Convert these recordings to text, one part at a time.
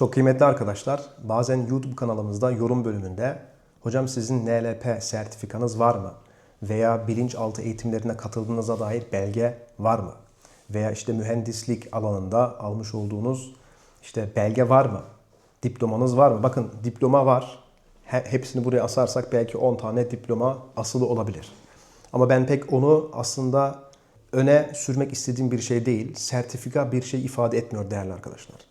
Çok kıymetli arkadaşlar, bazen YouTube kanalımızda yorum bölümünde hocam sizin NLP sertifikanız var mı? Veya bilinçaltı eğitimlerine katıldığınıza dair belge var mı? Veya işte mühendislik alanında almış olduğunuz işte belge var mı? Diplomanız var mı? Bakın diploma var. He- Hepsini buraya asarsak belki 10 tane diploma asılı olabilir. Ama ben pek onu aslında öne sürmek istediğim bir şey değil. Sertifika bir şey ifade etmiyor değerli arkadaşlar.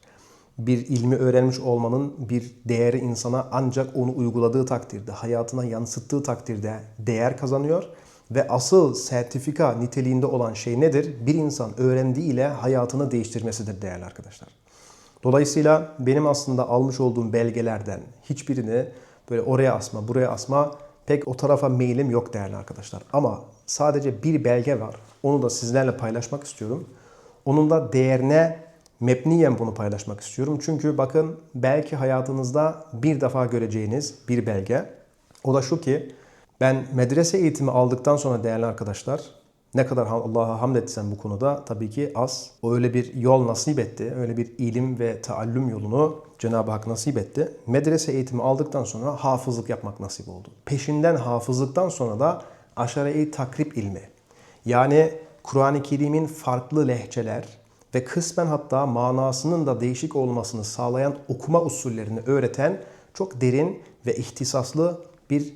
Bir ilmi öğrenmiş olmanın bir değeri insana ancak onu uyguladığı takdirde, hayatına yansıttığı takdirde değer kazanıyor. Ve asıl sertifika niteliğinde olan şey nedir? Bir insan öğrendiği ile hayatını değiştirmesidir değerli arkadaşlar. Dolayısıyla benim aslında almış olduğum belgelerden hiçbirini böyle oraya asma, buraya asma pek o tarafa meylim yok değerli arkadaşlar. Ama sadece bir belge var. Onu da sizlerle paylaşmak istiyorum. Onun da değerine mebniyen bunu paylaşmak istiyorum. Çünkü bakın belki hayatınızda bir defa göreceğiniz bir belge. O da şu ki ben medrese eğitimi aldıktan sonra değerli arkadaşlar ne kadar Allah'a hamd etsem bu konuda tabii ki az. O öyle bir yol nasip etti. Öyle bir ilim ve taallüm yolunu Cenab-ı Hak nasip etti. Medrese eğitimi aldıktan sonra hafızlık yapmak nasip oldu. Peşinden hafızlıktan sonra da aşare-i takrib ilmi. Yani Kur'an-ı Kerim'in farklı lehçeler ve kısmen hatta manasının da değişik olmasını sağlayan okuma usullerini öğreten çok derin ve ihtisaslı bir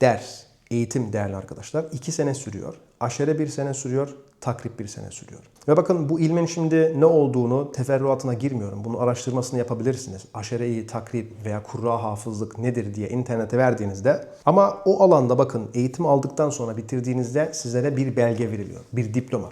ders, eğitim değerli arkadaşlar. İki sene sürüyor. Aşere bir sene sürüyor, takrib bir sene sürüyor. Ve bakın bu ilmin şimdi ne olduğunu teferruatına girmiyorum. Bunun araştırmasını yapabilirsiniz. Aşere-i takrib veya kurra hafızlık nedir diye internete verdiğinizde. Ama o alanda bakın eğitim aldıktan sonra bitirdiğinizde sizlere bir belge veriliyor. Bir diploma.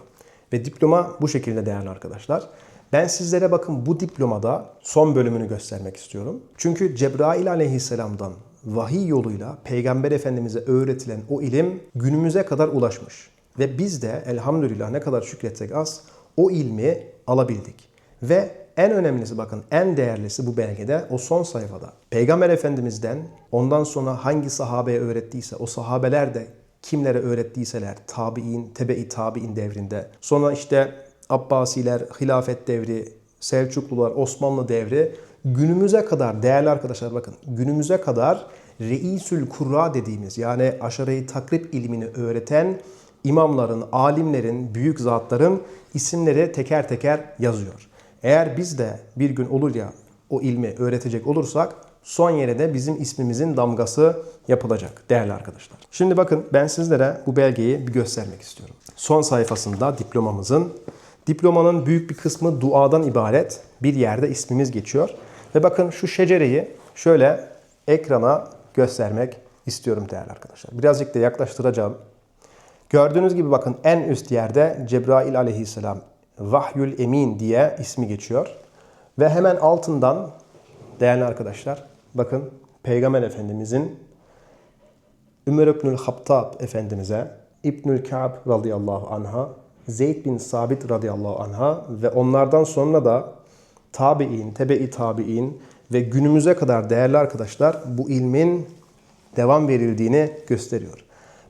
Ve diploma bu şekilde değerli arkadaşlar. Ben sizlere bakın bu diplomada son bölümünü göstermek istiyorum. Çünkü Cebrail aleyhisselamdan vahiy yoluyla Peygamber Efendimiz'e öğretilen o ilim günümüze kadar ulaşmış. Ve biz de elhamdülillah ne kadar şükretsek az o ilmi alabildik. Ve en önemlisi bakın en değerlisi bu belgede o son sayfada. Peygamber Efendimiz'den ondan sonra hangi sahabeye öğrettiyse o sahabeler de kimlere öğrettiyseler tabi'in, tebe-i tabi'in devrinde. Sonra işte Abbasiler, hilafet devri, Selçuklular, Osmanlı devri günümüze kadar değerli arkadaşlar bakın günümüze kadar Reisül Kurra dediğimiz yani aşareyi takrib ilmini öğreten imamların, alimlerin, büyük zatların isimleri teker teker yazıyor. Eğer biz de bir gün olur ya o ilmi öğretecek olursak son yere de bizim ismimizin damgası yapılacak değerli arkadaşlar. Şimdi bakın ben sizlere bu belgeyi bir göstermek istiyorum. Son sayfasında diplomamızın Diplomanın büyük bir kısmı duadan ibaret. Bir yerde ismimiz geçiyor. Ve bakın şu şecereyi şöyle ekrana göstermek istiyorum değerli arkadaşlar. Birazcık da yaklaştıracağım. Gördüğünüz gibi bakın en üst yerde Cebrail aleyhisselam Vahyül Emin diye ismi geçiyor. Ve hemen altından değerli arkadaşlar bakın Peygamber Efendimizin Ömer İbnül Hattab Efendimiz'e, İbnül Ka'b radıyallahu anha, Zeyd bin Sabit radıyallahu anha ve onlardan sonra da tabi'in, tebe-i tabi'in ve günümüze kadar değerli arkadaşlar bu ilmin devam verildiğini gösteriyor.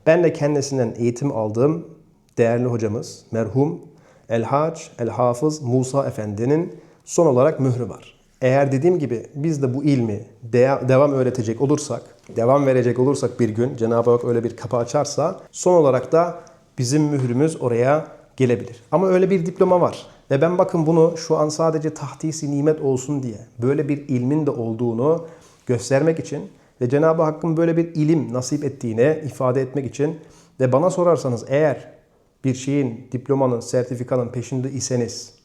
Ben de kendisinden eğitim aldığım değerli hocamız merhum El-Hac, El-Hafız Musa Efendi'nin son olarak mührü var. Eğer dediğim gibi biz de bu ilmi de- devam öğretecek olursak, devam verecek olursak bir gün Cenab-ı Hak öyle bir kapı açarsa son olarak da bizim mührümüz oraya gelebilir. Ama öyle bir diploma var. Ve ben bakın bunu şu an sadece tahtisi nimet olsun diye böyle bir ilmin de olduğunu göstermek için ve Cenab-ı Hakk'ın böyle bir ilim nasip ettiğini ifade etmek için ve bana sorarsanız eğer bir şeyin, diplomanın, sertifikanın peşinde iseniz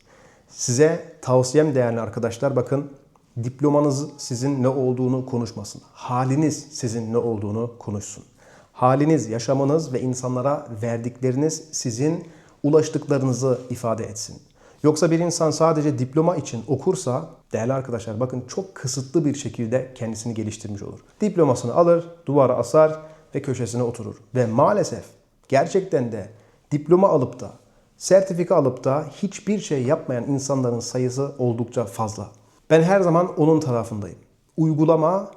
size tavsiyem değerli arkadaşlar bakın diplomanız sizin ne olduğunu konuşmasın. Haliniz sizin ne olduğunu konuşsun. Haliniz, yaşamınız ve insanlara verdikleriniz sizin ulaştıklarınızı ifade etsin. Yoksa bir insan sadece diploma için okursa değerli arkadaşlar bakın çok kısıtlı bir şekilde kendisini geliştirmiş olur. Diplomasını alır, duvara asar ve köşesine oturur. Ve maalesef gerçekten de diploma alıp da sertifika alıp da hiçbir şey yapmayan insanların sayısı oldukça fazla. Ben her zaman onun tarafındayım. Uygulama,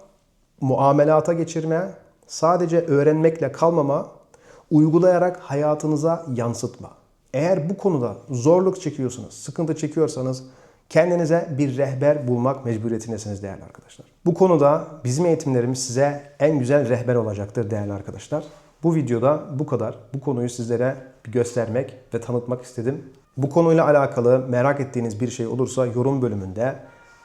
muamelata geçirme, sadece öğrenmekle kalmama, uygulayarak hayatınıza yansıtma. Eğer bu konuda zorluk çekiyorsunuz, sıkıntı çekiyorsanız Kendinize bir rehber bulmak mecburiyetindesiniz değerli arkadaşlar. Bu konuda bizim eğitimlerimiz size en güzel rehber olacaktır değerli arkadaşlar. Bu videoda bu kadar. Bu konuyu sizlere göstermek ve tanıtmak istedim. Bu konuyla alakalı merak ettiğiniz bir şey olursa yorum bölümünde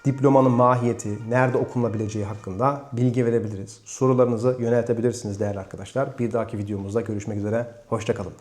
diplomanın mahiyeti, nerede okunabileceği hakkında bilgi verebiliriz. Sorularınızı yöneltebilirsiniz değerli arkadaşlar. Bir dahaki videomuzda görüşmek üzere. Hoşçakalın.